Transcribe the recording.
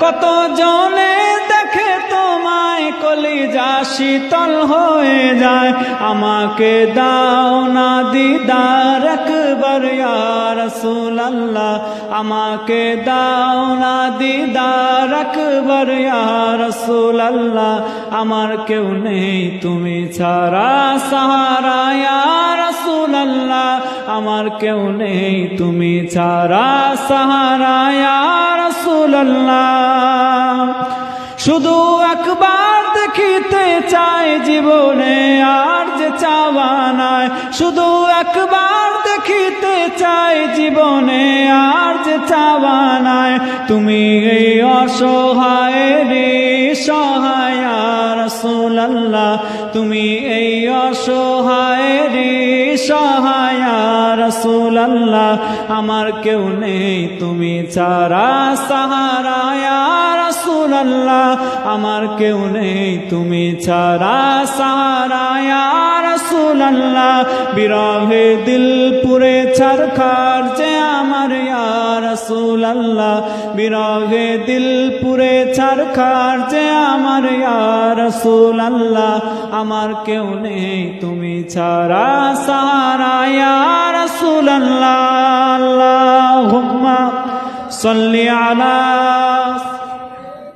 কত জনে দেখে তোমায় কলিজা শীতল হয়ে যায়? আমাকে দাও না দিদার একবার রসুল আল্লাহ আমাকে দাও না দিদার একবার রসুল আল্লাহ আমার কেউ নেই তুমি ছাড়া সাহারা রসুল আল্লাহ আমার কেউ নেই তুমি ছাড়া সাহারা শুধু একবার দেখিতে চাই জীবনে আর যে চাওয়া নাই। শুধু একবার দেখিতে চাই জীবনে আর যে চাওয়া নাই। তুমি এই অসহায় রে সহায় রসুল আল্লাহ তুমি এই অসহায় রে সহায় রসুল আল্লাহ আমার কেউ নেই, তুমি চারা সাহারায়া আল্লাহ আমার কেউ নেই তুমি ছাড়া সাহারায়া রসুল আল্লাহ বিরহে দিল পুরে ছারখার যে আমার রসুল আল্লাহ বিরহে দিল পুরে ছারখার যে আমার রসুল আল্লাহ আমার কেউ নেই তুমি ছাড়া সাহারায়া রসুল আল্লাহ আল্লাহুম্মা صل على